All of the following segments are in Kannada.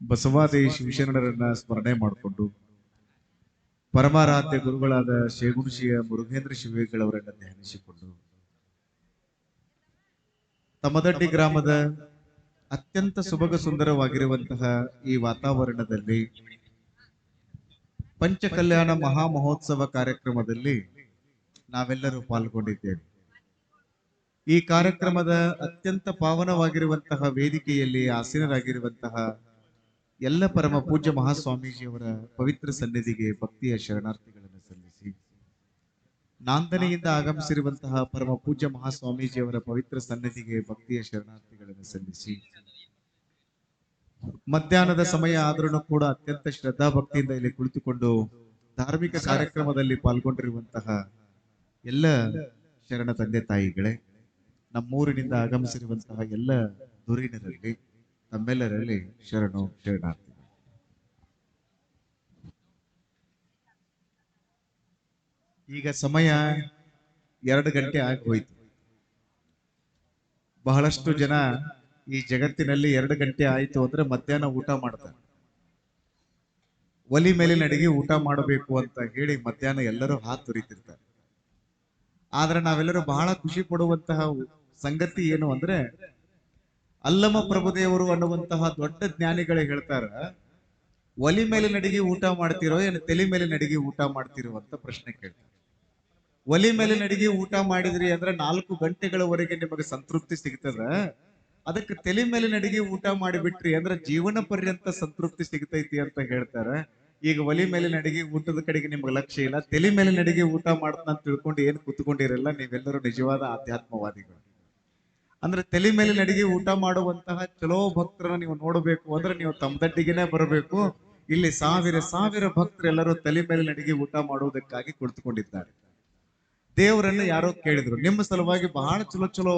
ಬಸವಾದಿ ಶಿವಶರಣರನ್ನ ಸ್ಮರಣೆ ಮಾಡಿಕೊಂಡು ಪರಮಾರಾಧ್ಯ ಗುರುಗಳಾದ ಶೇಗುಣಶಿಯ ಮುರುಘೇಂದ್ರ ಶಿವೇಗಳವರನ್ನ ಧ್ಯಾನಿಸಿಕೊಂಡು ತಮ್ಮದಡ್ಡಿ ಗ್ರಾಮದ ಅತ್ಯಂತ ಸುಭಗ ಸುಂದರವಾಗಿರುವಂತಹ ಈ ವಾತಾವರಣದಲ್ಲಿ ಪಂಚಕಲ್ಯಾಣ ಮಹಾ ಮಹೋತ್ಸವ ಕಾರ್ಯಕ್ರಮದಲ್ಲಿ ನಾವೆಲ್ಲರೂ ಪಾಲ್ಗೊಂಡಿದ್ದೇವೆ. ಈ ಕಾರ್ಯಕ್ರಮದ ಅತ್ಯಂತ ಪಾವನವಾಗಿರುವಂತಹ ವೇದಿಕೆಯಲ್ಲಿ ಆಸೀನರಾಗಿರುವಂತಹ ಎಲ್ಲ ಪರಮ ಪೂಜ್ಯ ಮಹಾಸ್ವಾಮೀಜಿಯವರ ಪವಿತ್ರ ಸನ್ನಿಧಿಗೆ ಭಕ್ತಿಯ ಶರಣಾರ್ಥಿಗಳನ್ನು ಸಲ್ಲಿಸಿ ನಾಂದನೆಯಿಂದ ಆಗಮಿಸಿರುವಂತಹ ಪರಮ ಪೂಜ್ಯ ಮಹಾಸ್ವಾಮೀಜಿಯವರ ಪವಿತ್ರ ಸನ್ನಿಧಿಗೆ ಭಕ್ತಿಯ ಶರಣಾರ್ಥಿಗಳನ್ನು ಸಲ್ಲಿಸಿ. ಮಧ್ಯಾಹ್ನದ ಸಮಯ ಆದರೂ ಕೂಡ ಅತ್ಯಂತ ಶ್ರದ್ಧಾ ಭಕ್ತಿಯಿಂದ ಇಲ್ಲಿ ಕುಳಿತುಕೊಂಡು ಧಾರ್ಮಿಕ ಕಾರ್ಯಕ್ರಮದಲ್ಲಿ ಪಾಲ್ಗೊಂಡಿರುವಂತಹ ಎಲ್ಲ ಶರಣ ತಂದೆ ತಾಯಿಗಳೇ, ನಮ್ಮೂರಿನಿಂದ ಆಗಮಿಸಿರುವಂತಹ ಎಲ್ಲ ಧುರೀಣರಲ್ಲಿ ತಮ್ಮೆಲ್ಲರಲ್ಲಿ ಶರಣು ಶರಣಾರ್ಥಿ. ಈಗ ಸಮಯ ಎರಡು ಗಂಟೆ ಆಗಿ ಹೋಯ್ತು. ಬಹಳಷ್ಟು ಜನ ಈ ಜಗತ್ತಿನಲ್ಲಿ ಎರಡು ಗಂಟೆ ಆಯ್ತು ಅಂದ್ರೆ ಮಧ್ಯಾಹ್ನ ಊಟ ಮಾಡ್ತಾರೆ. ಒಲಿ ಮೇಲಿನ ಅಡಿಗೆ ಊಟ ಮಾಡಬೇಕು ಅಂತ ಹೇಳಿ ಮಧ್ಯಾಹ್ನ ಎಲ್ಲರೂ ಹಾ ತುರಿತಿರ್ತಾರೆ ಆದ್ರೆ ನಾವೆಲ್ಲರೂ ಬಹಳ ಖುಷಿ ಪಡುವಂತಹ ಸಂಗತಿ ಏನು ಅಂದ್ರೆ ಅಲ್ಲಮ ಪ್ರಭುದೇವರು ಅನ್ನುವಂತಹ ದೊಡ್ಡ ಜ್ಞಾನಿಗಳೇ ಹೇಳ್ತಾರ, ಒಲಿ ಮೇಲೆ ನಡಿಗೆ ಊಟ ಮಾಡ್ತಿರೋ ಏನು ತಲೆ ಮೇಲೆ ನಡಿಗೆ ಊಟ ಮಾಡ್ತಿರೋ ಅಂತ ಪ್ರಶ್ನೆ ಕೇಳ್ತಾರೆ. ಒಲಿ ಮೇಲೆ ನಡಿಗೆ ಊಟ ಮಾಡಿದ್ರಿ ಅಂದ್ರೆ ನಾಲ್ಕು ಗಂಟೆಗಳವರೆಗೆ ನಿಮಗೆ ಸಂತೃಪ್ತಿ ಸಿಗ್ತದ? ಅದಕ್ಕೆ ತಲೆ ಮೇಲೆ ನಡಿಗೆ ಊಟ ಮಾಡಿಬಿಟ್ರಿ ಅಂದ್ರೆ ಜೀವನ ಪರ್ಯಂತ ಸಂತೃಪ್ತಿ ಸಿಗ್ತೈತಿ ಅಂತ ಹೇಳ್ತಾರೆ. ಈಗ ಒಲಿ ಮೇಲೆ ನಡಿಗೆ ಊಟದ ಕಡೆಗೆ ನಿಮ್ಗೆ ಲಕ್ಷ್ಯ ಇಲ್ಲ, ತಲೆ ಮೇಲೆ ನಡಿಗೆ ಊಟ ಮಾಡ್ತಾನ ತಿಳ್ಕೊಂಡು ಏನ್ ಕೂತ್ಕೊಂಡಿರಲ್ಲ, ನೀವೆಲ್ಲರೂ ನಿಜವಾದ ಆಧ್ಯಾತ್ಮವಾದಿಗಳು. ಅಂದ್ರೆ ತಲೆ ಮೇಲೆ ನಡಿಗೆ ಊಟ ಮಾಡುವಂತಹ ಚಲೋ ಭಕ್ತರನ್ನ ನೀವು ನೋಡಬೇಕು ಅಂದ್ರೆ ನೀವು ತಮ್ಮದಡ್ಡಿಗೆನೆ ಬರಬೇಕು. ಇಲ್ಲಿ ಸಾವಿರ ಸಾವಿರ ಭಕ್ತರೆಲ್ಲರೂ ತಲೆ ಮೇಲೆ ನಡಿಗೆ ಊಟ ಮಾಡುವುದಕ್ಕಾಗಿ ಕುಳಿತುಕೊಂಡಿದ್ದಾರೆ. ದೇವರನ್ನ ಯಾರೋ ಕೇಳಿದ್ರು, ನಿಮ್ಮ ಸಲುವಾಗಿ ಬಹಳ ಚಲೋ ಚಲೋ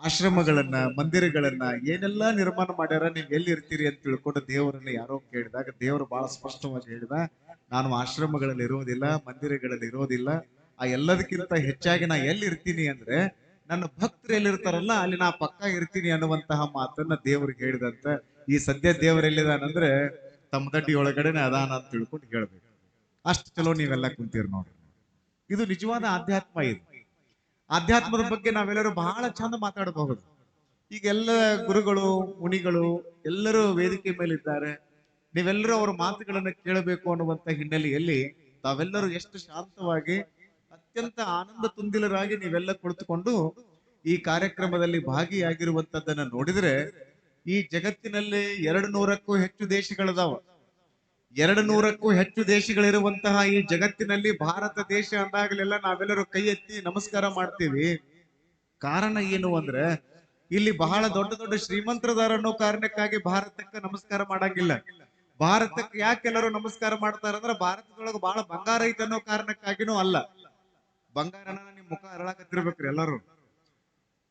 ಆಶ್ರಮಗಳನ್ನ, ಮಂದಿರಗಳನ್ನ ಏನೆಲ್ಲಾ ನಿರ್ಮಾಣ ಮಾಡ್ಯಾರ, ನೀವ್ ಎಲ್ಲಿ ಇರ್ತೀರಿ ಅಂತ ತಿಳ್ಕೊಂಡು ದೇವರನ್ನ ಯಾರೋ ಕೇಳಿದಾಗ, ದೇವರು ಬಹಳ ಸ್ಪಷ್ಟವಾಗಿ ಹೇಳಿದ, ನಾನು ಆಶ್ರಮಗಳಲ್ಲಿ ಇರೋದಿಲ್ಲ, ಮಂದಿರಗಳಲ್ಲಿ ಇರೋದಿಲ್ಲ, ಆ ಎಲ್ಲದಕ್ಕಿಂತ ಹೆಚ್ಚಾಗಿ ನಾ ಎಲ್ಲಿ ಇರ್ತೀನಿ ಅಂದ್ರೆ ನನ್ನ ಭಕ್ತರು ಎಲ್ಲಿರ್ತಾರಲ್ಲ ಅಲ್ಲಿ ನಾ ಪಕ್ಕ ಇರ್ತೀನಿ ಅನ್ನುವಂತಹ ಮಾತನ್ನ ದೇವ್ರಿಗೆ ಹೇಳಿದಂತ ಈ ಸದ್ಯ ದೇವರು ಎಲ್ಲಿದಾನಂದ್ರೆ ತಮ್ಮದಡ್ಡಿ ಒಳಗಡೆನೆ ಅದಾನ ಅಂತ ತಿಳ್ಕೊಂಡು ಹೇಳ್ಬೇಕು. ಅಷ್ಟು ಚಲೋ ನೀವೆಲ್ಲ ಕುಂತೀರಿ ನೋಡ್ರಿ. ಇದು ನಿಜವಾದ ಆಧ್ಯಾತ್ಮ ಇದು. ಆಧ್ಯಾತ್ಮದ ಬಗ್ಗೆ ನಾವೆಲ್ಲರೂ ಬಹಳ ಚಂದ ಮಾತಾಡಬಹುದು. ಈಗ ಎಲ್ಲ ಗುರುಗಳು, ಮುನಿಗಳು ಎಲ್ಲರೂ ವೇದಿಕೆ ಮೇಲೆ ಇದ್ದಾರೆ ನೀವೆಲ್ಲರೂ ಅವರ ಮಾತುಗಳನ್ನ ಕೇಳಬೇಕು ಅನ್ನುವಂತ ಹಿನ್ನೆಲೆಯಲ್ಲಿ ತಾವೆಲ್ಲರೂ ಎಷ್ಟು ಶಾಂತವಾಗಿ ಅತ್ಯಂತ ಆನಂದ ತುಂದಿಲರಾಗಿ ನೀವೆಲ್ಲ ಕುಳಿತುಕೊಂಡು ಈ ಕಾರ್ಯಕ್ರಮದಲ್ಲಿ ಭಾಗಿಯಾಗಿರುವಂತದ್ದನ್ನ ನೋಡಿದ್ರೆ ಈ ಜಗತ್ತಿನಲ್ಲಿ ಎರಡು ನೂರಕ್ಕೂ ಹೆಚ್ಚು ದೇಶಗಳದಾವ. ಎರಡು ನೂರಕ್ಕೂ ಹೆಚ್ಚು ದೇಶಗಳಿರುವಂತಹ ಈ ಜಗತ್ತಿನಲ್ಲಿ ಭಾರತ ದೇಶ ಅಂದಾಗಲೆಲ್ಲ ನಾವೆಲ್ಲರೂ ಕೈ ಎತ್ತಿ ನಮಸ್ಕಾರ ಮಾಡ್ತೀವಿ. ಕಾರಣ ಏನು ಅಂದ್ರೆ ಇಲ್ಲಿ ಬಹಳ ದೊಡ್ಡ ದೊಡ್ಡ ಶ್ರೀಮಂತರದಾರ ಅನ್ನೋ ಕಾರಣಕ್ಕಾಗಿ ಭಾರತಕ್ಕೆ ನಮಸ್ಕಾರ ಮಾಡಂಗಿಲ್ಲ. ಭಾರತಕ್ಕೆ ಯಾಕೆ ಎಲ್ಲರೂ ನಮಸ್ಕಾರ ಮಾಡ್ತಾರ ಅಂದ್ರೆ ಭಾರತದೊಳಗೆ ಬಹಳ ಬಂಗಾರ ಐತೆ ಅನ್ನೋ ಕಾರಣಕ್ಕಾಗಿನೂ ಅಲ್ಲ. ಬಂಗಾರನ ನಿಮ್ ಮುಖ ಅರಳಾಕತ್ತಿರ್ಬೇಕ್ರಿ ಎಲ್ಲರೂ.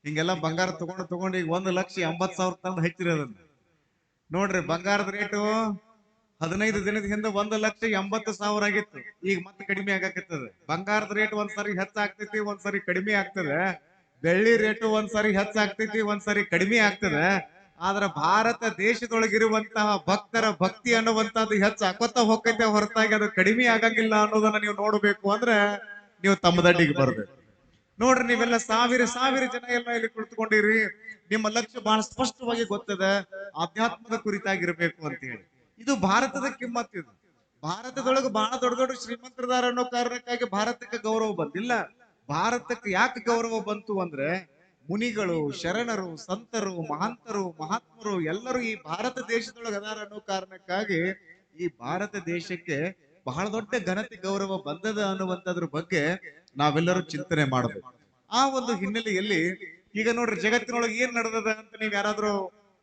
ಹಿಂಗೆಲ್ಲ ಬಂಗಾರ ತಗೊಂಡು ತಗೊಂಡು ಈಗ ಒಂದು ಲಕ್ಷ ಎಂಬತ್ ಸಾವಿರ ತಂದು ಹೆಚ್ಚಿರಿ ಅದನ್ನ. ನೋಡ್ರಿ ಬಂಗಾರದ ರೇಟು ಹದಿನೈದು ದಿನದ ಹಿಂದೆ ಒಂದು ಲಕ್ಷ ಎಂಬತ್ತು ಸಾವಿರ ಆಗಿತ್ತು. ಈಗ ಮತ್ತೆ ಕಡಿಮೆ ಆಗಾಕತ್ತದ. ಬಂಗಾರದ ರೇಟ್ ಒಂದ್ಸರಿ ಹೆಚ್ಚಾಗ್ತೈತಿ ಒಂದ್ಸರಿ ಕಡಿಮೆ ಆಗ್ತದೆ. ಬೆಳ್ಳಿ ರೇಟು ಒಂದ್ಸರಿ ಹೆಚ್ಚಾಗ್ತೈತಿ ಒಂದ್ಸರಿ ಕಡಿಮೆ ಆಗ್ತದೆ. ಆದ್ರ ಭಾರತ ದೇಶದೊಳಗಿರುವಂತಹ ಭಕ್ತರ ಭಕ್ತಿ ಅನ್ನುವಂತಹದ್ದು ಹೆಚ್ಚಾಕೋತ ಹೋಗ್ತೈತೆ ಹೊರತಾಗಿ ಅದು ಕಡಿಮೆ ಆಗಂಗಿಲ್ಲ ಅನ್ನೋದನ್ನ ನೀವು ನೋಡಬೇಕು ಅಂದ್ರೆ ನೀವು ತಮ್ಮ ದಡ್ಡಿಗೆ ಬರ್ಬೇಕು ನೋಡ್ರಿ ನೀವೆಲ್ಲ ಸಾವಿರ ಸಾವಿರ ಜನ ಎಲ್ಲ ಇಲ್ಲಿ ಕುಳಿತುಕೊಂಡಿರಿ. ನಿಮ್ಮ ಲಕ್ಷ್ಯ ಬಹಳ ಸ್ಪಷ್ಟವಾಗಿ ಗೊತ್ತದೆ. ಆಧ್ಯಾತ್ಮದ ಕುರಿತಾಗಿರ್ಬೇಕು ಅಂತ ಹೇಳಿ ಇದು ಭಾರತದ ಕಿಮ್ಮತ್ ಇದು. ಭಾರತದೊಳಗೆ ಬಹಳ ದೊಡ್ಡ ದೊಡ್ಡ ಶ್ರೀಮಂತರದಾರ ಅನ್ನೋ ಕಾರಣಕ್ಕಾಗಿ ಭಾರತಕ್ಕೆ ಗೌರವ ಬಂದಿಲ್ಲ. ಭಾರತಕ್ಕೆ ಯಾಕೆ ಗೌರವ ಬಂತು ಅಂದ್ರೆ ಮುನಿಗಳು, ಶರಣರು, ಸಂತರು, ಮಹಾಂತರು, ಮಹಾತ್ಮರು ಎಲ್ಲರೂ ಈ ಭಾರತ ದೇಶದೊಳಗೆ ಅದಾರ ಅನ್ನೋ ಕಾರಣಕ್ಕಾಗಿ ಈ ಭಾರತ ದೇಶಕ್ಕೆ ಬಹಳ ದೊಡ್ಡ ಘನತೆ ಗೌರವ ಬಂದದ ಅನ್ನುವಂಥದ್ರ ಬಗ್ಗೆ ನಾವೆಲ್ಲರೂ ಚಿಂತನೆ ಮಾಡಬೇಕು. ಆ ಒಂದು ಹಿನ್ನೆಲೆಯಲ್ಲಿ ಈಗ ನೋಡ್ರಿ ಜಗತ್ತಿನೊಳಗೆ ಏನ್ ನಡೆದದ ಅಂತ ನೀವ್ ಯಾರಾದ್ರೂ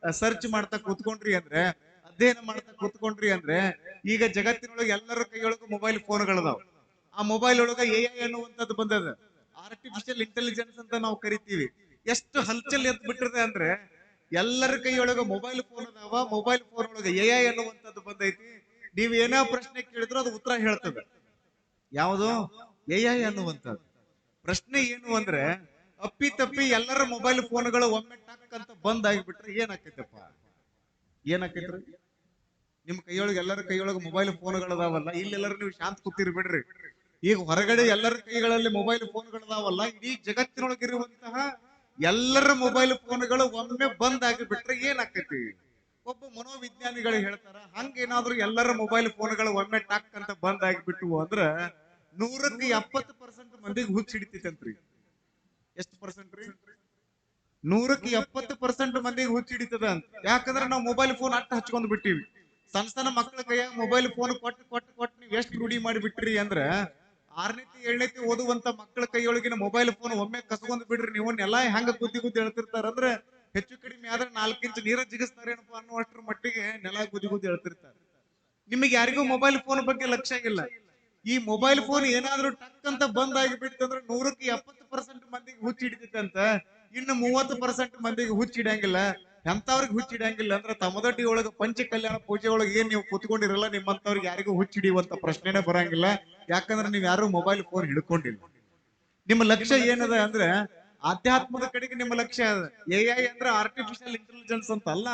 ಸರ್ಚ್ ಮಾಡ್ತಾ ಕೂತ್ಕೊಂಡ್ರಿ ಅಂದ್ರೆ, ಅಧ್ಯಯನ ಮಾಡ್ತಾ ಕೂತ್ಕೊಂಡ್ರಿ ಅಂದ್ರೆ, ಈಗ ಜಗತ್ತಿನೊಳಗೆ ಎಲ್ಲರ ಕೈಯೊಳಗ ಮೊಬೈಲ್ ಫೋನ್ಗಳದಾವ ಆ ಮೊಬೈಲ್ ಒಳಗ ಎ ಐ ಅನ್ನುವಂಥದ್ದು ಬಂದದ. ಆರ್ಟಿಫಿಷಿಯಲ್ ಇಂಟೆಲಿಜೆನ್ಸ್ ಅಂತ ನಾವು ಕರಿತೀವಿ. ಎಷ್ಟು ಹಲ್ಚಲ್ ಎದ್ದು ಬಿಟ್ಟಿದೆ ಅಂದ್ರೆ, ಎಲ್ಲರ ಕೈಯೊಳಗ ಮೊಬೈಲ್ ಫೋನ್ ಅದಾವ ಮೊಬೈಲ್ ಫೋನ್ ಒಳಗ ಎ ಐ ಅನ್ನುವಂಥದ್ದು ಬಂದೈತಿ. ನೀವ್ ಏನೋ ಪ್ರಶ್ನೆ ಕೇಳಿದ್ರು ಅದು ಉತ್ತರ ಹೇಳ್ತದೆ. ಯಾವುದು? ಎಐ ಅನ್ನುವಂಥದ್ದು. ಪ್ರಶ್ನೆ ಏನು ಅಂದ್ರೆ, ಅಪ್ಪಿ ತಪ್ಪಿ ಎಲ್ಲರ ಮೊಬೈಲ್ ಫೋನ್ಗಳು ಒಮ್ಮೆ ಟಕ್ ಅಂತ ಬಂದ್ ಆಗಿಬಿಟ್ರೆ ಏನಾಕೈತಪ್ಪ ಏನಾಕೈತ್ರಿ ನಿಮ್ ಕೈಯೊಳಗೆ ಎಲ್ಲರ ಕೈಯೊಳಗೆ ಮೊಬೈಲ್ ಫೋನ್ಗಳದಾವಲ್ಲ, ಇಲ್ಲೆಲ್ಲರೂ ನೀವು ಶಾಂತ ಕೂತಿರ್ ಬಿಡ್ರಿ ಈಗ ಹೊರಗಡೆ ಎಲ್ಲರ ಕೈಗಳಲ್ಲಿ ಮೊಬೈಲ್ ಫೋನ್ಗಳದಾವಲ್ಲ, ಇಡೀ ಜಗತ್ತಿನೊಳಗಿರುವಂತಹ ಎಲ್ಲರ ಮೊಬೈಲ್ ಫೋನ್ಗಳು ಒಮ್ಮೆ ಬಂದ್ ಆಗಿಬಿಟ್ರೆ ಏನಾಕೈತಿ ಒಬ್ಬ ಮನೋವಿಜ್ಞಾನಿಗಳು ಹೇಳ್ತಾರ, ಹಂಗೇನಾದ್ರೂ ಎಲ್ಲರ ಮೊಬೈಲ್ ಫೋನ್ಗಳು ಒಮ್ಮೆ ಟಾಕ್ ಅಂತ ಬಂದ್ ಆಗಿಬಿಟ್ಟು ಅಂದ್ರ ನೂರಕ್ಕೆ ಎಪ್ಪತ್ತು ಪರ್ಸೆಂಟ್ ಮಂದಿಗೆ ಹುಚ್ಚ ಹಿಡಿತೈತಂತ್ರಿ ಎಷ್ಟು ಪರ್ಸೆಂಟ್ ರೀ? ನೂರಕ್ಕೆ ಎಪ್ಪತ್ತು ಪರ್ಸೆಂಟ್ ಮಂದಿಗೆ ಹುಚ್ಚ ಹಿಡಿತದ ಅಂತ. ಯಾಕಂದ್ರೆ ನಾವು ಮೊಬೈಲ್ ಫೋನ್ ಅಟ್ಟ ಹಚ್ಕೊಂಡ್ ಬಿಟ್ಟಿವಿ. ಸಣ್ಣ ಸಣ್ಣ ಮಕ್ಕಳ ಕೈಯಾಗ ಮೊಬೈಲ್ ಫೋನ್ ಕೊಟ್ಟು ಕೊಟ್ಟು ಕೊಟ್ಟು ನೀವು ಎಷ್ಟು ರೂಢಿ ಮಾಡಿ ಬಿಟ್ರಿ ಅಂದ್ರ ಆರನೇತಿ, ಏಳನೇತಿ ಓದುವಂತ ಮಕ್ಕಳ ಕೈಯೊಳಗಿನ ಮೊಬೈಲ್ ಫೋನ್ ಒಮ್ಮೆ ಕಸ್ಕೊಂಡ್ ಬಿಡ್ರಿ ನೀವು ಹೆಂಗ ಗುದ್ದಿ ಗುದ್ದಿ ಹೇಳ್ತಿರ್ತಾರ ಅಂದ್ರೆ ಹೆಚ್ಚು ಕಡಿಮೆ ಆದ್ರೆ ನಾಲ್ಕು ಇಂಚು ನೀರ ಜಿಗಿಸ್ತಾರೇನಪ್ಪ ಅನ್ನುವಷ್ಟರ ಮಟ್ಟಿಗೆ ನೆಲ ಗುದಿ ಗುದಿ ಹೇಳ್ತಿರ್ತಾರೆ ನಿಮಗೆ ಯಾರಿಗೂ ಮೊಬೈಲ್ ಫೋನ್ ಬಗ್ಗೆ ಲಕ್ಷ್ಯ ಇಲ್ಲ. ಈ ಮೊಬೈಲ್ ಫೋನ್ ಏನಾದ್ರೂ ಟಕ್ ಅಂತ ಬಂದ್ ಆಗಿಬಿಡ್ತಂದ್ರೆ ನೂರಕ್ಕೆ ಎಪ್ಪತ್ತು ಪರ್ಸೆಂಟ್ ಮಂದಿಗೆ ಹುಚ್ಚ ಇನ್ನು ಮೂವತ್ತು ಪರ್ಸೆಂಟ್ ಮಂದಿಗೆ ಹುಚ್ಚಿಡಂಗಿಲ್ಲ ಎಂತವ್ರಿಗೆ ಹುಚ್ಚ ಹಿಡಿಯಂಗಿಲ್ಲ ಅಂದ್ರೆ ತಮದಟ್ಟಿ ಒಳಗ ಪಂಚ ಕಲ್ಯಾಣ ಪೂಜೆ ಒಳಗೆ ಏನ್ ನೀವು ಕುತ್ಕೊಂಡಿರಲ್ಲ ನಿಮ್ಮಂತವ್ರಿಗೆ ಯಾರಿಗೂ ಹುಚ್ಚ ಹಿಡಿಯುವಂತ ಪ್ರಶ್ನೆನೇ ಬರಂಗಿಲ್ಲ. ಯಾಕಂದ್ರೆ ನೀವು ಯಾರು ಮೊಬೈಲ್ ಫೋನ್ ಹಿಡ್ಕೊಂಡಿಲ್ಲ. ನಿಮ್ಮ ಲಕ್ಷ್ಯ ಏನದ ಅಂದ್ರೆ ಆಧ್ಯಾತ್ಮದ ಕಡೆಗೆ ನಿಮ್ಮ ಲಕ್ಷ್ಯ ಎ ಐ ಅಂದ್ರೆ ಆರ್ಟಿಫಿಷಿಯಲ್ ಇಂಟೆಲಿಜೆನ್ಸ್ ಅಂತ ಅಲ್ಲ.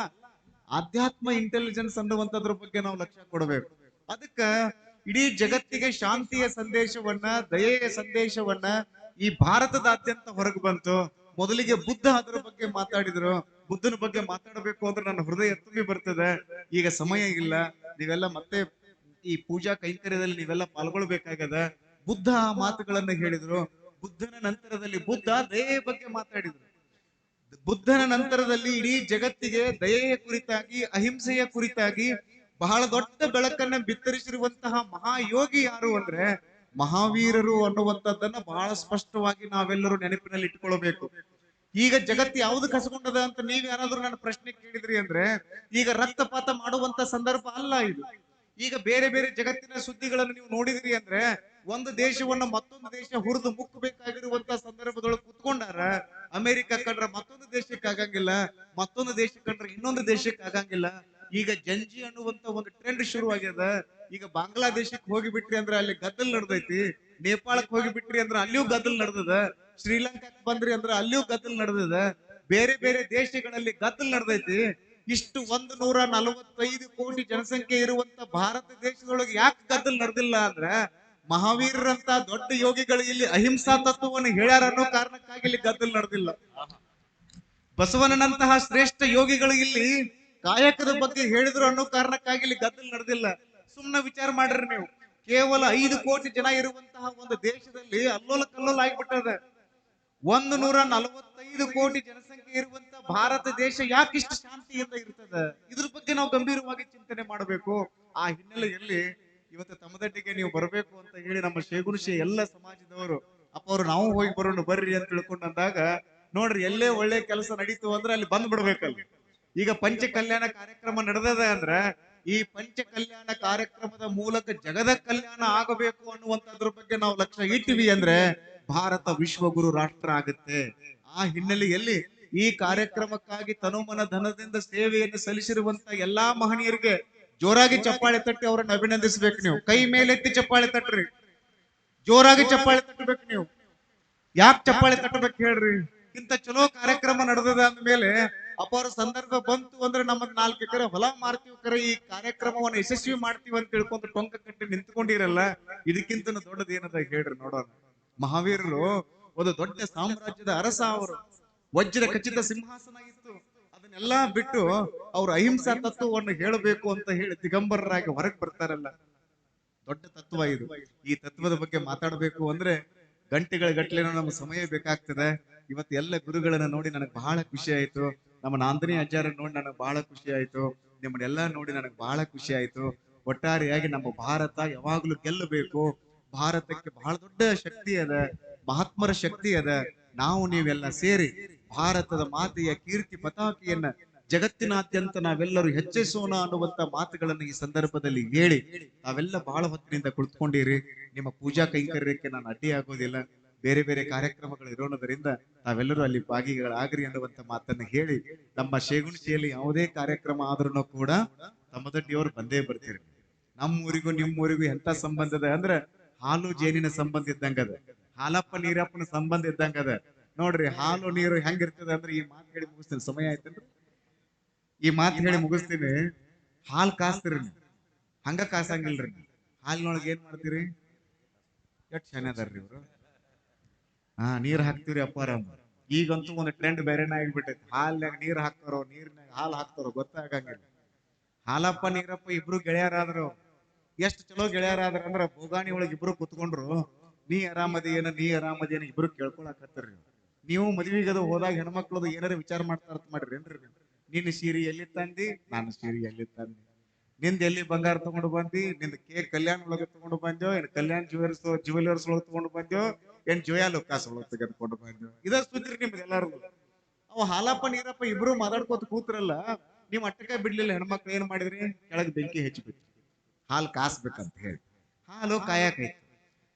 ಆಧ್ಯಾತ್ಮ ಇಂಟೆಲಿಜೆನ್ಸ್ ಅನ್ನುವಂಥದ್ರ ಬಗ್ಗೆ ನಾವು ಲಕ್ಷ್ಯ ಕೊಡಬೇಕು. ಅದಕ್ಕ ಇಡೀ ಜಗತ್ತಿಗೆ ಶಾಂತಿಯ ಸಂದೇಶವನ್ನ, ದಯೆಯ ಸಂದೇಶವನ್ನ ಈ ಭಾರತದಾದ್ಯಂತ ಹೊರಗೆ ಬಂತು. ಮೊದಲಿಗೆ ಬುದ್ಧ ಅದರ ಬಗ್ಗೆ ಮಾತಾಡಿದ್ರು. ಬುದ್ಧನ ಬಗ್ಗೆ ಮಾತಾಡಬೇಕು ಅಂದ್ರೆ ನನ್ನ ಹೃದಯ ತುಂಬಿ ಬರ್ತದೆ. ಈಗ ಸಮಯ ಇಲ್ಲ. ನೀವೆಲ್ಲ ಮತ್ತೆ ಈ ಪೂಜಾ ಕೈಂಕರ್ಯದಲ್ಲಿ ನೀವೆಲ್ಲ ಪಾಲ್ಗೊಳ್ಬೇಕಾಗದ ಬುದ್ಧ ಆ ಮಾತುಗಳನ್ನ ಹೇಳಿದ್ರು. ಬುದ್ಧನ ನಂತರದಲ್ಲಿ ಬುದ್ಧ ದಯೆಯ ಬಗ್ಗೆ ಮಾತಾಡಿದರು. ಬುದ್ಧನ ನಂತರದಲ್ಲಿ ಇಡೀ ಜಗತ್ತಿಗೆ ದಯೆಯ ಕುರಿತಾಗಿ, ಅಹಿಂಸೆಯ ಕುರಿತಾಗಿ ಬಹಳ ದೊಡ್ಡ ಬೆಳಕನ್ನ ಬಿತ್ತರಿಸಿರುವಂತಹ ಮಹಾಯೋಗಿ ಯಾರು ಅಂದ್ರೆ ಮಹಾವೀರರು ಅನ್ನುವಂಥದ್ದನ್ನ ಬಹಳ ಸ್ಪಷ್ಟವಾಗಿ ನಾವೆಲ್ಲರೂ ನೆನಪಿನಲ್ಲಿ ಇಟ್ಕೊಳ್ಬೇಕು ಈಗ ಜಗತ್ತು ಯಾವ್ದು ಕಸಗೊಂಡದ ಅಂತ ನೀವ್ ಯಾರಾದ್ರೂ ನನ್ನ ಪ್ರಶ್ನೆ ಕೇಳಿದ್ರಿ ಅಂದ್ರೆ, ಈಗ ರಕ್ತಪಾತ ಮಾಡುವಂತ ಸಂದರ್ಭ ಅಲ್ಲ ಇದು. ಈಗ ಬೇರೆ ಬೇರೆ ಜಗತ್ತಿನ ಸುದ್ದಿಗಳನ್ನು ನೀವು ನೋಡಿದ್ರಿ ಅಂದ್ರೆ ಒಂದು ದೇಶವನ್ನ ಮತ್ತೊಂದು ದೇಶ ಹುರಿದು ಮುಕ್ಕಬೇಕಾಗಿರುವಂತ ಸಂದರ್ಭದೊಳಗೆ ಕುತ್ಕೊಂಡಾರ ಅಮೆರಿಕ ಕಂಡ್ರ ಮತ್ತೊಂದು ದೇಶಕ್ಕೆ ಆಗಂಗಿಲ್ಲ, ಮತ್ತೊಂದು ದೇಶ ಕಂಡ್ರೆ ಇನ್ನೊಂದು ದೇಶಕ್ಕೆ ಆಗಂಗಿಲ್ಲ. ಈಗ ಜಂಜಿ ಅನ್ನುವಂತ ಒಂದು ಟ್ರೆಂಡ್ ಶುರು ಆಗ್ಯದ ಈಗ ಬಾಂಗ್ಲಾದೇಶಕ್ಕೆ ಹೋಗಿಬಿಟ್ರಿ ಅಂದ್ರೆ ಅಲ್ಲಿ ಗದ್ದಲ್ ನಡೆದೈತಿ, ನೇಪಾಳಕ್ಕೆ ಹೋಗಿಬಿಟ್ರಿ ಅಂದ್ರೆ ಅಲ್ಲಿಯೂ ಗದ್ದಲ್ ನಡೆದದ, ಶ್ರೀಲಂಕಾಕ್ ಬಂದ್ರಿ ಅಂದ್ರೆ ಅಲ್ಲಿಯೂ ಗದ್ದಲ್ ನಡೆದದ, ಬೇರೆ ಬೇರೆ ದೇಶಗಳಲ್ಲಿ ಗದ್ದಲ್ ನಡೆದೈತಿ. ಇಷ್ಟು ಒಂದು ನೂರ ನಲವತ್ತೈದು ಕೋಟಿ ಜನಸಂಖ್ಯೆ ಇರುವಂತ ಭಾರತ ದೇಶದೊಳಗೆ ಯಾಕೆ ಗದ್ದಲ್ ನಡೆದಿಲ್ಲ ಅಂದ್ರೆ ಮಹಾವೀರರಂತ ದೊಡ್ಡ ಯೋಗಿಗಳು ಇಲ್ಲಿ ಅಹಿಂಸಾ ತತ್ವವನ್ನು ಹೇಳ್ಯಾರ ಅನ್ನೋ ಕಾರಣಕ್ಕಾಗಿ ಇಲ್ಲಿ ಗದ್ದಲ್ ನಡೆದಿಲ್ಲ. ಬಸವಣ್ಣನಂತಹ ಶ್ರೇಷ್ಠ ಯೋಗಿಗಳು ಇಲ್ಲಿ ಕಾಯಕದ ಬಗ್ಗೆ ಹೇಳಿದ್ರು ಅನ್ನೋ ಕಾರಣಕ್ಕಾಗಿ ಇಲ್ಲಿ ಗದ್ದಲ್ ನಡೆದಿಲ್ಲ. ಸುಮ್ಮನೆ ವಿಚಾರ ಮಾಡ್ರಿ ನೀವು. ಕೇವಲ ಐದು ಕೋಟಿ ಜನ ಇರುವಂತಹ ಒಂದು ದೇಶದಲ್ಲಿ ಅಲ್ಲೋಲ ಕಲ್ಲೋಲ ಆಗ್ಬಿಟ್ಟದ. ಒಂದು ನೂರ ನಲವತ್ತೈದು ಕೋಟಿ ಜನಸಂಖ್ಯೆ ಇರುವಂತ ಭಾರತ ದೇಶ ಯಾಕಿಷ್ಟು ಶಾಂತಿಯಿಂದ ಇರ್ತದ? ಇದ್ರ ಬಗ್ಗೆ ನಾವು ಗಂಭೀರವಾಗಿ ಚಿಂತನೆ ಮಾಡಬೇಕು. ಆ ಹಿನ್ನೆಲೆಯಲ್ಲಿ ಇವತ್ತು ತಮ್ಮದಟ್ಟಿಗೆ ನೀವು ಬರಬೇಕು ಅಂತ ಹೇಳಿ ನಮ್ಮ ಶೇಗುಣಶಿ ಎಲ್ಲ ಸಮಾಜದವರು, ಅಪ್ಪ ಅವ್ರು ನಾವು ಹೋಗಿ ಬರೋಣ, ಬರ್ರಿ ಅಂತ ತಿಳ್ಕೊಂಡು ಅಂದಾಗ ನೋಡ್ರಿ, ಎಲ್ಲೇ ಒಳ್ಳೆ ಕೆಲಸ ನಡೀತು ಅಂದ್ರೆ ಅಲ್ಲಿ ಬಂದ್ ಬಿಡ್ಬೇಕಲ್ಲಿ. ಈಗ ಪಂಚ ಕಲ್ಯಾಣ ಕಾರ್ಯಕ್ರಮ ನಡೆದದ ಅಂದ್ರ, ಈ ಪಂಚ ಕಲ್ಯಾಣ ಕಾರ್ಯಕ್ರಮದ ಮೂಲಕ ಜಗದ ಕಲ್ಯಾಣ ಆಗಬೇಕು ಅನ್ನುವಂತದ್ರ ಬಗ್ಗೆ ನಾವು ಲಕ್ಷ್ಯ ಇಟ್ಟಿವಿ ಅಂದ್ರೆ, ಭಾರತ ವಿಶ್ವಗುರು ರಾಷ್ಟ್ರ ಆಗುತ್ತೆ. ಆ ಹಿನ್ನೆಲೆಯಲ್ಲಿ ಈ ಕಾರ್ಯಕ್ರಮಕ್ಕಾಗಿ ತನುಮನ ಧನದಿಂದ ಸೇವೆಯನ್ನು ಸಲ್ಲಿಸಿರುವಂತ ಎಲ್ಲಾ ಮಹನೀಯರಿಗೆ ಜೋರಾಗಿ ಚಪ್ಪಾಳೆ ತಟ್ಟಿ ಅವರನ್ನು ಅಭಿನಂದಿಸಬೇಕು ನೀವು. ಕೈ ಮೇಲೆತ್ತಿ ಚಪ್ಪಾಳೆ ತಟ್ಟ್ರಿ ಜೋರಾಗಿ ಚಪ್ಪಾಳೆ ತಟ್ಟಬೇಕು ನೀವು. ಯಾಕೆ ಚಪ್ಪಾಳೆ ತಟ್ಟಬೇಕು ಹೇಳ್ರಿ. ಇಂತ ಚಲೋ ಕಾರ್ಯಕ್ರಮ ನಡೆದದ ಅಂದ್ಮೇಲೆ ಅಪಾರ ಸಂದರ್ಭ ಬಂತು ಅಂದ್ರೆ ನಮ್ಮ ನಾಲ್ಕು ಎಕರೆ ಹೊಲ ಮಾರ್ತೀವಿ ಕರೆ. ಈ ಕಾರ್ಯಕ್ರಮವನ್ನು ಯಶಸ್ವಿ ಮಾಡ್ತೀವಿ ಅಂತ ತಿಳ್ಕೊಂಡು ಟೊಂಕ ಕಟ್ಟಿ ನಿಂತ್ಕೊಂಡಿರಲ್ಲ ಇದಕ್ಕಿಂತ ದೊಡ್ಡದೇನದ ಹೇಳ್ರಿ ನೋಡೋಣ. ಮಹಾವೀರರು ಒಂದು ದೊಡ್ಡ ಸಾಮ್ರಾಜ್ಯದ ಅರಸ ಅವರು. ವಜ್ರ ಖಚಿತ ಸಿಂಹಾಸನ ಇತ್ತು ಅದನ್ನೆಲ್ಲಾ ಬಿಟ್ಟು ಅವ್ರ ಅಹಿಂಸಾ ತತ್ವವನ್ನು ಹೇಳಬೇಕು ಅಂತ ಹೇಳಿ ದಿಗಂಬರರಾಗಿ ಹೊರಗೆ ಬರ್ತಾರಲ್ಲ. ದೊಡ್ಡ ತತ್ವ ಇದು. ಈ ತತ್ವದ ಬಗ್ಗೆ ಮಾತಾಡಬೇಕು ಅಂದ್ರೆ ಗಂಟೆಗಳ ಗಟ್ಟಲೆ ನಮ್ಮ ಸಮಯ ಬೇಕಾಗ್ತದೆ. ಇವತ್ತು ಎಲ್ಲ ಗುರುಗಳನ್ನ ನೋಡಿ ನನಗೆ ಬಹಳ ಖುಷಿ ಆಯ್ತು. ನಮ್ಮ ನಾಂದಿನಿ ಆಚಾರ್ಯ ನೋಡಿ ನನಗೆ ಬಹಳ ಖುಷಿ ಆಯ್ತು. ನಿಮ್ಮನ್ನೆಲ್ಲ ನೋಡಿ ನನಗೆ ಬಹಳ ಖುಷಿ ಆಯ್ತು. ಒಟ್ಟಾರೆಯಾಗಿ ನಮ್ಮ ಭಾರತ ಯಾವಾಗ್ಲೂ ಗೆಲ್ಲಬೇಕು. ಭಾರತಕ್ಕೆ ಬಹಳ ದೊಡ್ಡ ಶಕ್ತಿ ಅದ. ಮಹಾತ್ಮರ ಶಕ್ತಿ ಅದ. ನಾವು ನೀವೆಲ್ಲ ಸೇರಿ ಭಾರತದ ಮಾತೆಯ ಕೀರ್ತಿ ಪತಾಕೆಯನ್ನ ಜಗತ್ತಿನಾದ್ಯಂತ ನಾವೆಲ್ಲರೂ ಹೆಚ್ಚಿಸೋಣ ಅನ್ನುವಂತ ಮಾತುಗಳನ್ನು ಈ ಸಂದರ್ಭದಲ್ಲಿ ಹೇಳಿ ತಾವೆಲ್ಲ ಬಹಳ ಹೊತ್ತಿನಿಂದ ಕುಳಿತುಕೊಂಡಿರಿ. ನಿಮ್ಮ ಪೂಜಾ ಕೈಂಕರ್ಯಕ್ಕೆ ನಾನು ಅಡ್ಡಿಯಾಗೋದಿಲ್ಲ ಬೇರೆ ಬೇರೆ ಕಾರ್ಯಕ್ರಮಗಳು ಇರೋಣದರಿಂದ ತಾವೆಲ್ಲರೂ ಅಲ್ಲಿ ಭಾಗಿಗಳಾಗ್ರಿ ಅನ್ನುವಂತ ಮಾತನ್ನ ಹೇಳಿ ನಮ್ಮ ಶೇಗುಣಿಸಿಯಲ್ಲಿ ಯಾವುದೇ ಕಾರ್ಯಕ್ರಮ ಆದ್ರೂ ಕೂಡ ತಮ್ಮದಡ್ಡಿಯವರು ಬಂದೇ ಬರ್ತೀರಿ. ನಮ್ಮೂರಿಗೂ ನಿಮ್ಮೂರಿಗೂ ಎಂತ ಸಂಬಂಧ ಅಂದ್ರೆ ಹಾಲು ಜೇನಿನ ಸಂಬಂಧ ಇದ್ದಂಗದ, ಹಾಲಪ್ಪ ನೀರಪ್ಪನ ಸಂಬಂಧ ಇದ್ದಂಗದ ನೋಡ್ರಿ ಹಾಲು ನೀರು ಹೆಂಗಿರ್ತದೆ ಅಂದ್ರೆ ಈ ಮಾತು ಹೇಳಿ ಮುಗಿಸ್ತೀನಿ. ಸಮಯ ಆಯ್ತೇನ್ರಿ? ಈ ಮಾತು ಹೇಳಿ ಮುಗಿಸ್ತೀನಿ. ಹಾಲು ಕಾಸ್ತಿರಿ ಹಂಗ ಕಾಸಂಗಿಲ್ರಿ ಹಾಲಿನೊಳಗೆ ಏನ್ ಮಾಡ್ತೀರಿ? ಎಷ್ಟ್ ಚೆನ್ನಾಗಿ ಇವರು? ಹಾ ನೀರ್ ಹಾಕ್ತಿವ್ರಿ ಅಪ್ಪಾರ. ಈಗಂತೂ ಒಂದು ಟ್ರೆಂಡ್ ಬೇರೆನ ಆಗ್ಬಿಟ್ಟೈತಿ. ಹಾಲ್ನಾಗ ನೀರ್ ಹಾಕ್ತಾರೋ ನೀರ್ನಾಗ ಹಾಲು ಹಾಕ್ತಾರೋ ಗೊತ್ತಾಗಂಗಿಲ್ಲ ಹಾಲಪ್ಪ ನೀರಪ್ಪ ಇಬ್ರು ಗೆಳೆಯರಾದ್ರು. ಎಷ್ಟು ಚಲೋ ಗೆಳೆಯರಾದ್ರ ಅಂದ್ರ ಬೋಗಾಣಿ ಒಳಗೆ ಇಬ್ರು ಕುತ್ಕೊಂಡ್ರು. ನೀ ಆರಾಮದೇನ ಏನ ನೀ ಆರಾಮದೇನ ಇಬ್ರು ಕೇಳ್ಕೊಳಕತ್ತರ್ರಿ ನೀವು ಮದ್ವಿಗದು ಹೋದಾಗ ಹೆಣ್ಮಕ್ಳದು ಏನಾರ ವಿಚಾರ ಮಾಡ್ತಾರ ಅರ್ಥ ಮಾಡ್ರಿ ಏನ್ರಿ? ನಿನ್ನ ಸೀರೆ ಎಲ್ಲಿ ತಂದಿ? ನಾನು ಸೀರೆ ಎಲ್ಲಿ ತಂದಿ? ನಿಂದ ಎಲ್ಲಿ ಬಂಗಾರ ತಗೊಂಡು ಬಂದಿ? ನಿಂದ ಕೇಕ್ ಕಲ್ಯಾಣ ಒಳಗ ತಗೊಂಡು ಬಂದ್ಯೋ? ಏನ್ ಕಲ್ಯಾಣ ಜುವೆಲರ್ಸ್ ಜ್ಯುವೆಲರ್ಸ್ ಒಳಗೆ ತಗೊಂಡು ಬಂದ್ಯೋ? ಏನ್ ಜೋಯಾ ಲೋಕಾಸ್ ಒಳಗೆ ತೆಗೆದುಕೊಂಡು ಬಂದ್ಯೋ? ಇದ ಸುದ್ರಿ ನಿಮ್ದು ಎಲ್ಲಾರು ಅವ ಹಾಲಪ್ಪ ನೀರಪ್ಪ ಇಬ್ರು ಮಾತಾಡ್ಕೋತ ಕೂತ್ರಲ್ಲ, ನೀವ್ ಅಟ್ಟಕ ಬಿಡ್ಲಿಲ್ಲ ಹೆಣ್ಮಕ್ಳು ಏನ್ ಮಾಡಿದ್ರಿ? ಕೆಳಗ್ ಬೆಂಕಿ ಹೆಚ್ಚಿಬಿಟ್ರಿ ಹಾಲು ಕಾಸ್ಬೇಕಂತ ಹೇಳಿ. ಹಾಲು ಕಾಯಕೈತಿ.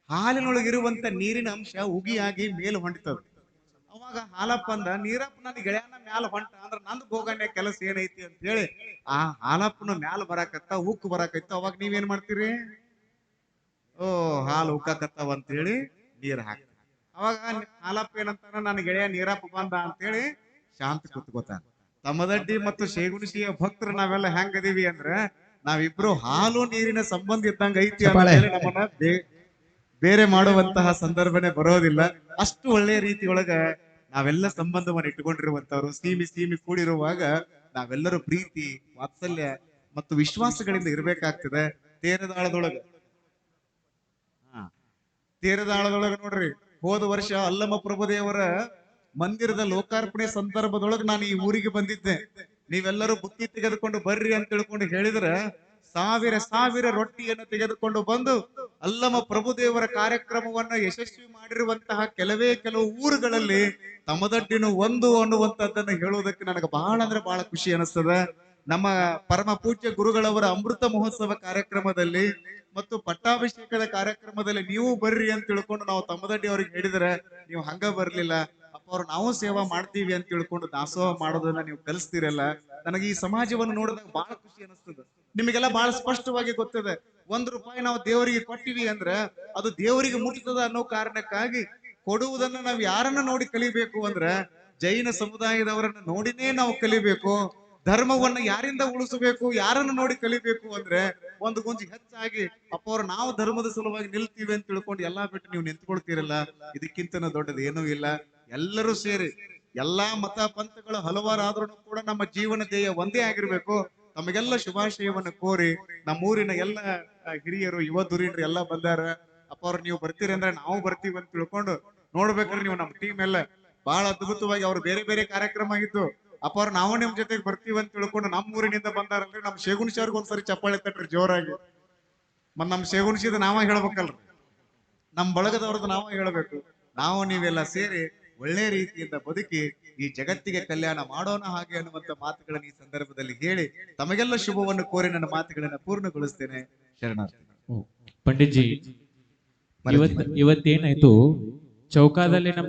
ಹಾಲಿನೊಳಗಿರುವಂತ ನೀರಿನ ಅಂಶ ಉಗಿಯಾಗಿ ಮೇಲ್ ಹೊಂಟಿತದ ಅವಾಗ ಹಾಲಪ್ಪ ಅಂದ ನೀರಪ್ಪ ನನ್ನ ಗೆಳೆಯನ ಮ್ಯಾಲ ಹೊಂಟ ಅಂದ್ರ ನಂದು ಭೋಗನ್ಯ ಕೆಲಸ ಏನೈತಿ? ಅಂತ ಹೇಳಿ ಆ ಹಾಲಪ್ಪನ ಮ್ಯಾಲ ಬರಾಕತ್ತ ಉಕ್ಕು ಬರಾಕತ್ತ ಅವಾಗ ನೀವೇನ್ ಮಾಡ್ತೀರಿ? ಓ ಹಾಲು ಉಕ್ಕಾಕತ್ತಾವ ಅಂತ ಹೇಳಿ ನೀರ್ ಹಾಕ ಅವಾಗ ಹಾಲಪ್ಪ ಏನಂತಾನ ನನ್ನ ಗೆಳೆಯ ನೀರಪ್ಪ ಬಂದ ಅಂತ ಹೇಳಿ ಶಾಂತ ಕುತ್ಕೋತಾನ. ತಮ್ಮದಡ್ಡಿ ಮತ್ತು ಶೇಗುಣಿಸಿಯ ಭಕ್ತರು ನಾವೆಲ್ಲ ಹೆಂಗದೀವಿ ಅಂದ್ರ ನಾವಿಬ್ರು ಹಾಲು ನೀರಿನ ಸಂಬಂಧ ಇದ್ದಂಗ ಐತಿ ನಮ್ಮನ್ನ ಬೇರೆ ಮಾಡುವಂತಹ ಸಂದರ್ಭನೇ ಬರೋದಿಲ್ಲ. ಅಷ್ಟು ಒಳ್ಳೆಯ ರೀತಿಯೊಳಗ ನಾವೆಲ್ಲ ಸಂಬಂಧವನ್ನು ಇಟ್ಟುಕೊಂಡಿರುವಂತವ್ರು, ಸೀಮಿ ಸೀಮಿ ಕೂಡಿರುವಾಗ ನಾವೆಲ್ಲರೂ ಪ್ರೀತಿ, ವಾತ್ಸಲ್ಯ ಮತ್ತು ವಿಶ್ವಾಸಗಳಿಂದ ಇರ್ಬೇಕಾಗ್ತದೆ. ತೇರದಾಳದೊಳಗ. ತೇರದಾಳದೊಳಗ ನೋಡ್ರಿ, ಹೋದ ವರ್ಷ ಅಲ್ಲಮ್ಮ ಪ್ರಭುದೇವರ ಮಂದಿರದ ಲೋಕಾರ್ಪಣೆ ಸಂದರ್ಭದೊಳಗ ನಾನು ಈ ಊರಿಗೆ ಬಂದಿದ್ದೆ. ನೀವೆಲ್ಲರೂ ಬುತ್ತಿ ತೆಗೆದುಕೊಂಡು ಬರ್ರಿ ಅಂತ ತಿಳ್ಕೊಂಡು ಹೇಳಿದ್ರ ಸಾವಿರ ಸಾವಿರ ರೊಟ್ಟಿಯನ್ನು ತೆಗೆದುಕೊಂಡು ಬಂದು ಅಲ್ಲಮ ಪ್ರಭುದೇವರ ಕಾರ್ಯಕ್ರಮವನ್ನ ಯಶಸ್ವಿ ಮಾಡಿರುವಂತಹ ಕೆಲವೇ ಕೆಲವು ಊರುಗಳಲ್ಲಿ ತಮದಡ್ಡಿನ ಒಂದು ಅನ್ನುವಂಥದ್ದನ್ನು ಹೇಳುವುದಕ್ಕೆ ನನಗೆ ಬಹಳ ಅಂದ್ರೆ ಬಹಳ ಖುಷಿ ಅನಿಸ್ತದ. ನಮ್ಮ ಪರಮ ಪೂಜ್ಯ ಗುರುಗಳವರ ಅಮೃತ ಮಹೋತ್ಸವ ಕಾರ್ಯಕ್ರಮದಲ್ಲಿ ಮತ್ತು ಪಟ್ಟಾಭಿಷೇಕದ ಕಾರ್ಯಕ್ರಮದಲ್ಲಿ ನೀವು ಬರ್ರಿ ಅಂತ ತಿಳ್ಕೊಂಡು ನಾವು ತಮ್ಮದಡ್ಡಿ ಅವ್ರಿಗೆ ಹೇಳಿದ್ರೆ ನೀವು ಹಂಗ ಬರ್ಲಿಲ್ಲ. ಅವ್ರು ನಾವು ಸೇವಾ ಮಾಡ್ತೀವಿ ಅಂತ ತಿಳ್ಕೊಂಡು ದಾಸೋಹ ಮಾಡೋದನ್ನ ನೀವು ಕಲಿಸ್ತೀರಲ್ಲ, ನನಗೆ ಈ ಸಮಾಜವನ್ನು ನೋಡಿದಾಗ ಬಹಳ ಖುಷಿ ಅನಿಸ್ತದೆ. ನಿಮಗೆಲ್ಲ ಬಹಳ ಸ್ಪಷ್ಟವಾಗಿ ಗೊತ್ತದೆ, ಒಂದ್ ರೂಪಾಯಿ ನಾವು ದೇವರಿಗೆ ಕೊಟ್ಟಿವಿ ಅಂದ್ರೆ ಅದು ದೇವರಿಗೆ ಮುಟ್ತದ ಅನ್ನೋ ಕಾರಣಕ್ಕಾಗಿ ಕೊಡುವುದನ್ನ ನಾವು ಯಾರನ್ನ ನೋಡಿ ಕಲಿಬೇಕು ಅಂದ್ರೆ ಜೈನ ಸಮುದಾಯದವರನ್ನ ನೋಡಿನೇ ನಾವು ಕಲಿಬೇಕು, ಧರ್ಮವನ್ನ ಯಾರಿಂದ ಉಳಿಸಬೇಕು, ಯಾರನ್ನ ನೋಡಿ ಕಲಿಬೇಕು ಅಂದ್ರೆ ಒಂದು ಗುಂಜಿ ಹೆಚ್ಚಾಗಿ ಅಪ್ಪ ಅವ್ರು ನಾವು ಧರ್ಮದ ಸಲುವಾಗಿ ನಿಲ್ತೀವಿ ಅಂತ ತಿಳ್ಕೊಂಡು ಎಲ್ಲಾ ಬಿಟ್ಟು ನೀವು ನಿಂತ್ಕೊಳ್ತೀರಲ್ಲ ಇದಕ್ಕಿಂತ ದೊಡ್ಡದು ಏನೂ ಇಲ್ಲ. ಎಲ್ಲರೂ ಸೇರಿ ಎಲ್ಲಾ ಮತ ಪಂಥಗಳು ಹಲವಾರು ಆದರೂ ಕೂಡ ನಮ್ಮ ಜೀವನ ಧ್ಯೇಯ ಒಂದೇ ಆಗಿರ್ಬೇಕು. ತಮಗೆಲ್ಲ ಶುಭಾಶಯವನ್ನು ಕೋರಿ ನಮ್ಮೂರಿನ ಎಲ್ಲ ಹಿರಿಯರು, ಯುವ ಧುರೀಣರು ಎಲ್ಲ ಬಂದಾರ. ಅಪ್ಪ ಅವ್ರು ನೀವು ಬರ್ತೀರಿ ಅಂದ್ರೆ ನಾವು ಬರ್ತೀವಿ ಅಂತ ತಿಳ್ಕೊಂಡು ನೋಡ್ಬೇಕ್ರಿ ನೀವು ನಮ್ಮ ಟೀಮ್ ಎಲ್ಲ ಬಹಳ ಅದ್ಭುತವಾಗಿ ಅವ್ರು ಬೇರೆ ಬೇರೆ ಕಾರ್ಯಕ್ರಮ ಆಗಿದ್ದು. ಅಪ್ಪ ಅವ್ರು ನಾವು ನಿಮ್ ಜೊತೆಗೆ ಬರ್ತೀವಿ ಅಂತ ತಿಳ್ಕೊಂಡು ನಮ್ಮ ಊರಿನಿಂದ ಬಂದಾರಂದ್ರೆ ನಮ್ ಶೇಗುಣಿಸಿ ಅವ್ರಿಗೆ ಒಂದ್ಸರಿ ಚಪ್ಪಾಳೆ ತಟ್ರಿ ಜೋರಾಗಿ. ಮತ್ ನಮ್ ಶೇಗುಣಿಸಿದ ನಾವ ಹೇಳ್ಬೇಕಲ್ರಿ. ನಮ್ ಬಳಗದವ್ರದ್ದು ನಾವ ಹೇಳ್ಬೇಕು. ನಾವು ನೀವೆಲ್ಲ ಸೇರಿ ಒಳ್ಳೆ ರೀತಿಯಿಂದ ಬದುಕಿ ಈ ಜಗತ್ತಿಗೆ ಕಲ್ಯಾಣ ಮಾಡೋಣ ಹಾಗೆ ಅನ್ನುವಂತ ಮಾತುಗಳನ್ನು ಈ ಸಂದರ್ಭದಲ್ಲಿ ಹೇಳಿ ತಮಗೆಲ್ಲ ಶುಭವನ್ನು ಕೋರಿ ನನ್ನ ಮಾತುಗಳನ್ನ ಪೂರ್ಣಗೊಳಿಸ್ತೇನೆ. ಶರಣಾರ್ಥಿ. ಪಂಡಿತ್ ಜಿ ಇವತ್ ಇವತ್ತೇನಾಯ್ತು? ಚೌಕಾದಲ್ಲಿ